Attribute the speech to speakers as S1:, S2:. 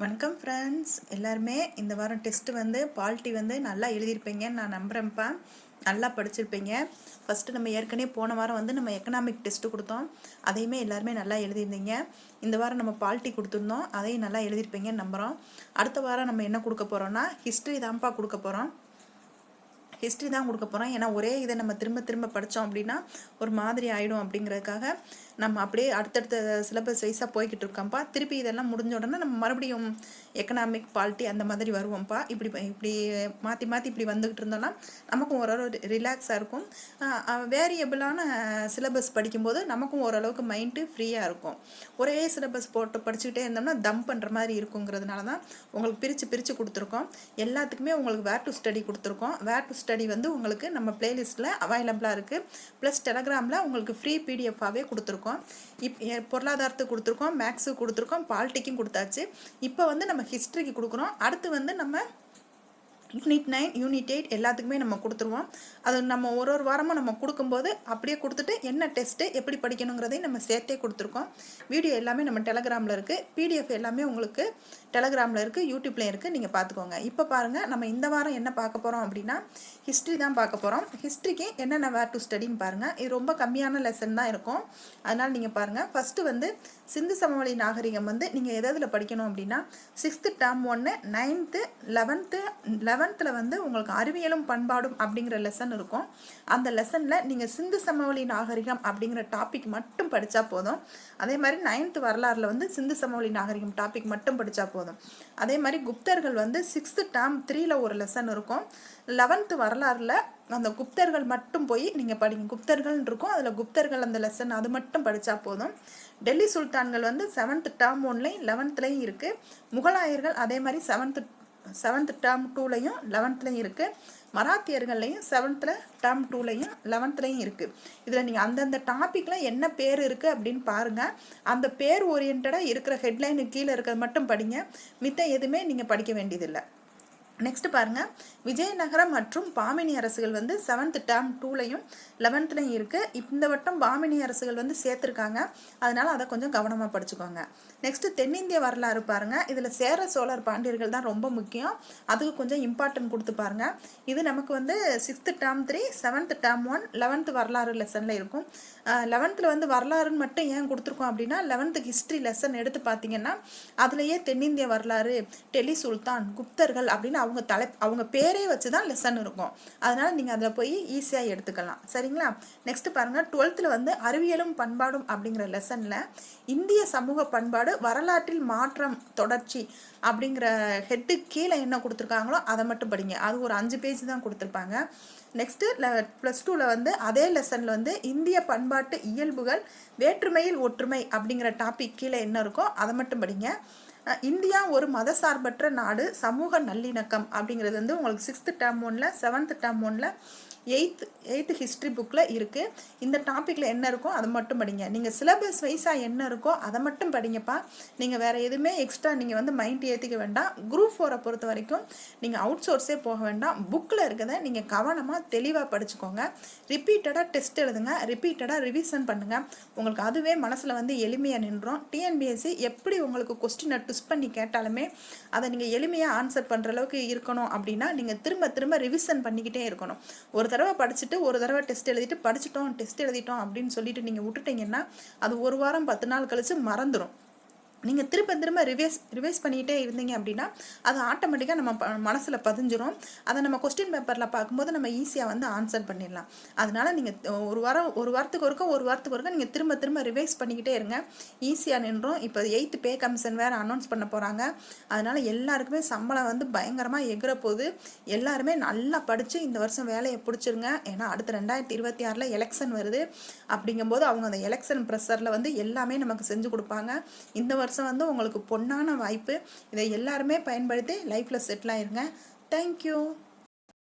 S1: வணக்கம் ஃப்ரெண்ட்ஸ் எல்லாருமே இந்த வாரம் டெஸ்ட்டு வந்து பால்ட்டி வந்து நல்லா எழுதியிருப்பீங்கன்னு நான் நம்புகிறேன்ப்பா நல்லா படிச்சிருப்பீங்க. ஃபஸ்ட்டு நம்ம ஏற்கனவே போன வாரம் வந்து நம்ம எக்கனாமிக் டெஸ்ட்டு கொடுத்தோம். அதையுமே எல்லாருமே நல்லா எழுதியிருந்தீங்க. இந்த வாரம் நம்ம பால்ட்டி கொடுத்துருந்தோம். அதையும் நல்லா எழுதியிருப்பீங்கன்னு நம்புகிறோம் அடுத்த வாரம் நம்ம என்ன கொடுக்க போகிறோன்னா ஹிஸ்ட்ரி தான்ப்பா கொடுக்க போகிறோம் ஹிஸ்ட்ரி தான் கொடுக்க போகிறோம் ஏன்னா ஒரே இதை நம்ம திரும்ப திரும்ப படித்தோம் அப்படின்னா ஒரு மாதிரி ஆகிடும் அப்படிங்கிறதுக்காக நம்ம அப்படியே அடுத்தடுத்த சிலபஸ் வைஸாக போய்கிட்டு இருக்கோம்ப்பா. திருப்பி இதெல்லாம் முடிஞ்ச உடனே நம்ம மறுபடியும் எக்கனாமிக் பாலிட்டி அந்த மாதிரி வருவோம்ப்பா. இப்படி இப்படி மாற்றி மாற்றி இப்படி வந்துக்கிட்டு இருந்தோம்னா நமக்கும் ஓரளவு ரிலாக்ஸாக இருக்கும். வேரியபிளான சிலபஸ் படிக்கும்போது நமக்கும் ஓரளவுக்கு மைண்டு ஃப்ரீயாக இருக்கும். ஒரே சிலபஸ் போட்டு படிச்சுக்கிட்டே இருந்தோம்னா தம் பண்ணுற மாதிரி இருக்குங்கிறதுனால தான் உங்களுக்கு பிரித்து பிரித்து கொடுத்துருக்கோம். எல்லாத்துக்குமே உங்களுக்கு வேர் டு ஸ்டடி கொடுத்துருக்கோம். வேர் டு ஸ்டடி வந்து உங்களுக்கு நம்ம பிளேலிஸ்ட்டில் அவைலபிளாக இருக்குது ப்ளஸ் டெலகிராமில் உங்களுக்கு ஃப்ரீ பிடிஎஃபாகவே கொடுத்துருக்கோம். இப் பொருளாதாரத்துக்கு கொடுத்துருக்கோம் மேக்ஸுக்கு கொடுத்துருக்கோம் பாலிட்டிக்கும் கொடுத்தாச்சு. இப்போ வந்து நம்ம ஹிஸ்ட்ரிக்கு கொடுக்குறோம். அடுத்து வந்து நம்ம யூனிட் நைன் யூனிட் எயிட் எல்லாத்துக்குமே நம்ம கொடுத்துருவோம். அது நம்ம ஒரு ஒரு வாரமும் நம்ம கொடுக்கும்போது அப்படியே கொடுத்துட்டு என்ன டெஸ்ட்டு எப்படி படிக்கணுங்கிறதையும் நம்ம சேர்த்தே கொடுத்துருக்கோம். வீடியோ எல்லாமே நம்ம டெலகிராமில் இருக்குது பிடிஎஃப் எல்லாமே உங்களுக்கு டெலகிராமில் இருக்குது யூடியூப்லேயும் இருக்குது நீங்கள் பார்த்துக்கோங்க. இப்போ பாருங்கள் நம்ம இந்த வாரம் என்ன பார்க்க போகிறோம் அப்படின்னா ஹிஸ்ட்ரி தான் பார்க்க போகிறோம் ஹிஸ்ட்ரிக்கு என்னென்ன வேர் டு ஸ்டடின்னு பாருங்கள் இது ரொம்ப கம்மியான லெசன் தான் இருக்கும். அதனால் நீங்கள் பாருங்கள் ஃபஸ்ட்டு வந்து சிந்து சமவெளி நாகரிகம் வந்து நீங்கள் எதில் படிக்கணும் அப்படின்னா சிக்ஸ்த்து டேர்ம் ஒன்று நைன்த்து லெவன்த்து லெவன்த்தில் வந்து உங்களுக்கு அறிவியலும் பண்பாடும் அப்படிங்கிற லெசன் இருக்கும். அந்த லெசனில் நீங்கள் சிந்து சமவெளி நாகரிகம் அப்படிங்கிற டாபிக் மட்டும் படித்தா போதும். அதே மாதிரி நைன்த்து வரலாறில் வந்து சிந்து சமவெளி நாகரிகம் டாபிக் மட்டும் படித்தா போதும். அதே மாதிரி குப்தர்கள் வந்து சிக்ஸ்த்து டேம் த்ரீல ஒரு லெசன் இருக்கும். லெவன்த்து வரலாறில் அந்த குப்தர்கள் மட்டும் போய் நீங்கள் படிங்க. குப்தர்கள் இருக்கும். அதில் குப்தர்கள் அந்த லெசன் அது மட்டும் படித்தா போதும். டெல்லி சுல்தான்கள் வந்து செவன்த் டேர்ம் ஒன்லையும் லெவன்த்லேயும் இருக்குது முகலாயர்கள் அதே மாதிரி செவன்த்து செவன்த் டேர்ம் டூலையும் லெவன்த்லையும் இருக்குது மராத்தியர்கள்லையும் செவன்த்தில் டேர்ம் டூலையும் லெவன்த்லையும் இருக்குது இதில் நீங்கள் அந்தந்த டாப்பிக்கில் என்ன பேர் இருக்குது அப்படின்னு பாருங்கள் அந்த பேர் ஓரியன்டாக இருக்கிற ஹெட்லைனுக்கு கீழே இருக்கிறது மட்டும் படிங்க. மித்த எதுவுமே நீங்கள் படிக்க வேண்டியதில்லை. நெக்ஸ்ட் பாருங்க. விஜயநகரம் மற்றும் பாமினி அரசுகள் வந்து செவன்த் டேர்ம் டூலையும் லெவன்த்லையும் இருக்குது இந்த வட்டம் பாமினி அரசுகள் வந்து சேர்த்துருக்காங்க. அதனால் அதை கொஞ்சம் கவனமாக படிச்சுக்கோங்க. நெக்ஸ்ட்டு தென்னிந்திய வரலாறு பாருங்கள் இதில் சேர சோழர் பாண்டியர்கள் தான் ரொம்ப முக்கியம். அதுக்கு கொஞ்சம் இம்பார்ட்டன்ட் கொடுத்து பாருங்கள் இது நமக்கு வந்து sixth term three seventh term one eleventh வரலாறு லெசனில் இருக்கும். லெவன்த்தில் வந்து வரலாறுன்னு மட்டும் ஏன் கொடுத்துருக்கோம் அப்படின்னா லெவன்த்து ஹிஸ்ட்ரி லெசன் எடுத்து பார்த்தீங்கன்னா அதுலேயே தென்னிந்திய வரலாறு டெல்லி சுல்தான் குப்தர்கள் அப்படின்னு அவங்க தலை அவங்க பேரே வச்சு தான் லெசன் இருக்கும். அதனால் நீங்கள் அதில் போய் ஈஸியாக எடுத்துக்கலாம். சரிங்களா? நெக்ஸ்ட் பாருங்கள் டுவெல்த்தில் வந்து அறிவியலும் பண்பாடும் அப்படிங்கிற லெசனில் இந்திய சமூக பண்பாடு வரலாற்றில் மாற்றம் தொடர்ச்சி அப்படிங்கிற ஹெட்டு கீழே என்ன கொடுத்துருக்காங்களோ அதை மட்டும் படிங்க. அது ஒரு அஞ்சு பேஜ் தான் கொடுத்துருப்பாங்க. நெக்ஸ்ட்டு ப்ளஸ் டூவில் வந்து அதே லெசனில் வந்து இந்திய பண்பாட்டு இயல்புகள் வேற்றுமையில் ஒற்றுமை அப்படிங்கிற டாபிக் கீழே என்ன இருக்கோ அதை மட்டும் படிங்க. இந்தியா ஒரு மதசார்பற்ற நாடு சமூக நல்லிணக்கம் அப்படிங்கிறது வந்து உங்களுக்கு சிக்ஸ்த்து டேர்ம் ஒன்ல செவன்த் டேர்ம் ஒன்ல எயித் எயித்து ஹிஸ்ட்ரி புக்கில் இருக்குது இந்த டாப்பிக்கில் என்ன இருக்கோ அதை மட்டும் படிங்க. நீங்கள் சிலபஸ் வைஸாக என்ன இருக்கோ அதை மட்டும் படிங்கப்பா. நீங்கள் வேறு எதுவுமே எக்ஸ்ட்ரா நீங்கள் வந்து மைண்ட் ஏற்றிக்க வேண்டாம். குரூப் ஃபோரை பொறுத்த வரைக்கும் நீங்கள் அவுட் சோர்ஸே போக வேண்டாம். புக்கில் இருக்கிறத நீங்கள் கவனமாக தெளிவாக படிச்சுக்கோங்க. ரிப்பீட்டடாக டெஸ்ட் எழுதுங்க. ரிப்பீட்டடாக ரிவிஷன் பண்ணுங்கள் உங்களுக்கு அதுவே மனசில் வந்து எளிமையாக நின்றோம் டிஎன்பிஎஸ்சி எப்படி உங்களுக்கு கொஸ்டினை ட்விஸ் பண்ணி கேட்டாலுமே அதை நீங்கள் எளிமையாக ஆன்சர் பண்ணுற அளவுக்கு இருக்கணும் அப்படின்னா நீங்கள் திரும்ப திரும்ப ரிவிஷன் பண்ணிக்கிட்டே இருக்கணும். ஒரு தடவை படிச்சுட்டு ஒரு தடவை டெஸ்ட் எழுதிட்டு படிச்சிட்டோம் டெஸ்ட் எழுதிட்டோம் அப்படின்னு சொல்லிட்டு நீங்கள் விட்டுட்டீங்கன்னா அது ஒரு வாரம் பத்து நாள் கழிச்சு மறந்துடும் நீங்கள் திரும்ப திரும்ப ரிவைஸ் ரிவைஸ் பண்ணிக்கிட்டே இருந்தீங்க அப்படின்னா அது ஆட்டோமேட்டிக்காக நம்ம மனசில் பதிஞ்சிரும். அதை நம்ம கொஸ்டின் பேப்பரில் பார்க்கும்போது நம்ம ஈஸியாக வந்து ஆன்சர் பண்ணிடலாம். அதனால் நீங்கள் ஒரு வாரம் ஒரு வாரத்துக்கு ஒருக்க ஒரு வாரத்துக்கு ஒருக்க நீங்கள் திரும்ப திரும்ப ரிவைஸ் பண்ணிக்கிட்டே இருங்க. ஈஸியாக நின்றோம். இப்போ எயித்து பே கமிஷன் வேறு அனௌன்ஸ் பண்ண போகிறாங்க அதனால் எல்லாருக்குமே சம்பளம் வந்து பயங்கரமாக எகிற போது எல்லாருமே நல்லா படித்து இந்த வருஷம் வேலையை பிடிச்சிருங்க. ஏன்னா அடுத்த ரெண்டாயிரத்தி இருபத்தி ஆறில் எலெக்ஷன் வருது. அப்படிங்கும்போது அவங்க அந்த எலெக்ஷன் ப்ரெஷரில் வந்து எல்லாமே நமக்கு செஞ்சு கொடுப்பாங்க. இந்த வருஷம் வருஷம் வந்து உங்களுக்கு பொன்னான வாய்ப்பு. இதை எல்லாருமே பயன்படுத்தி லைஃப்பில் செட்டில் ஆயிருங்க. தேங்க்யூ